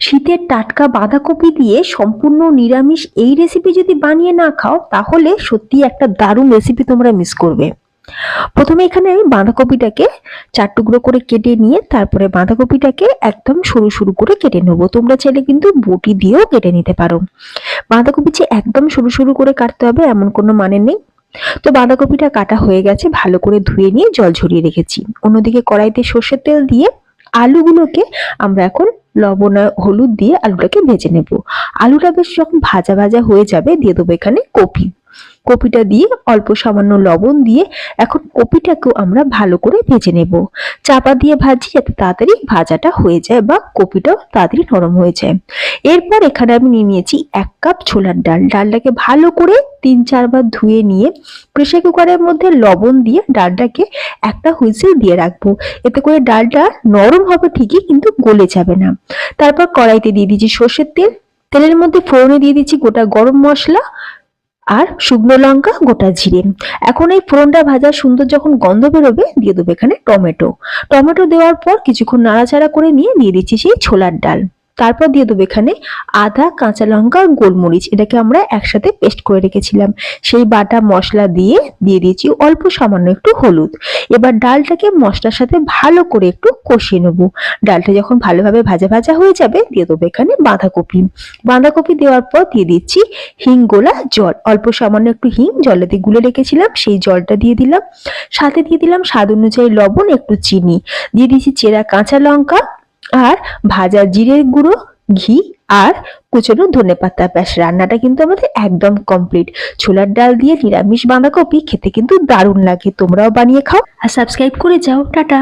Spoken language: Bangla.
শীতের টাটকা বাঁধাকপি দিয়ে সম্পূর্ণ নিরামিষ এই রেসিপি যদি বানিয়ে না খাও, তাহলে সত্যি একটা দারুণ রেসিপি তোমরা মিস করবে। প্রথমে এখানে আমি বাঁধাকপিটাকে চার টুকরো করে কেটে নিয়ে তারপরে বাঁধাকপিটাকে একদম সরু সরু করে কেটে নেব। তোমরা চাইলে কিন্তু বটি দিয়েও কেটে নিতে পারো। বাঁধাকপি যে একদম সরু সরু করে কাটতে হবে, এমন কোনো মানে নেই। তো বাঁধাকপিটা কাটা হয়ে গেছে, ভালো করে ধুয়ে নিয়ে জল ঝরিয়ে রেখেছি। অন্যদিকে কড়াইতে সর্ষের তেল দিয়ে আলুগুলোকে আমরা এখন লবণ আর হলুদ দিয়ে আলুটাকে ভেজে নেব। আলুটা বেশ যখন ভাজা ভাজা হয়ে যাবে, দিয়ে দেবো এখানে কপি। কপিটা দিয়ে অল্প সামান্য লবণ দিয়ে এখন কপিটাকেও আমরা ভালো করে ভেজে নেব। চাপা দিয়ে ভাজি যাতে তাড়াতাড়ি ভাজাটা হয়ে যায় বা কপিটাও তাড়াতাড়ি নরম হয়ে যায়। এরপর এখানে আমি নিয়ে নিয়েছি এক কাপ ছোলার ডাল। ডালটাকে ভালো করে তিন চারবার ধুয়ে নিয়ে প্রেসার কুকারের মধ্যে লবণ দিয়ে ডালটাকে একটা হুইসেল দিয়ে রাখব। এতে করে ডালটা নরম হবে ঠিকই কিন্তু গলে যাবে না। তারপর কড়াইতে দিয়ে দিয়েছি সর্ষের তেল। তেলের মধ্যে ফোড়নে দিয়ে দিচ্ছি গোটা গরম মশলা আর শুকনো লঙ্কা গোটা জিরে। এখন এই ফোড়নটা ভাজার সুন্দর যখন গন্ধ বেরোবে, দিয়ে দেবো এখানে টমেটো। টমেটো দেওয়ার পর কিছুক্ষণ নাড়াচাড়া করে নিয়ে, দিয়ে দিচ্ছি সেই ছোলার ডাল। তারপর দিয়ে দেবো এখানে আদা, কাঁচা লঙ্কা আর গোলমরিচ। এটাকে আমরা একসাথে পেস্ট করে রেখেছিলাম। সেই বাটা মশলা দিয়ে দিয়ে দিয়েছি অল্প সামান্য একটু হলুদ। এবার ডালটাকে মশলার সাথে ভালো করে একটু কষিয়ে নেব। ডালটা যখন ভালোভাবে ভাজা ভাজা হয়ে যাবে, দিয়ে দেবো এখানে বাঁধাকপি। বাঁধাকপি দেওয়ার পর দিয়ে দিচ্ছি হিং, গোলা, জল। অল্প সামান্য একটু হিং জলেতে গুলে রেখেছিলাম, সেই জলটা দিয়ে দিলাম। সাথে দিয়ে দিলাম স্বাদ অনুযায়ী লবণ, একটু চিনি। দিয়ে দিচ্ছি চেরা কাঁচা লঙ্কা আর ভাজা জিরের গুঁড়ো, ঘি আর কুচনো ধনে পাতা। ব্যাস, রান্নাটা কিন্তু আমাদের একদম কমপ্লিট ছোলার ডাল দিয়ে নিরামিষ বাঁধাকপি খেতে কিন্তু দারুণ লাগে। তোমরাও বানিয়ে খাও আর সাবস্ক্রাইব করে যাও। টাটা।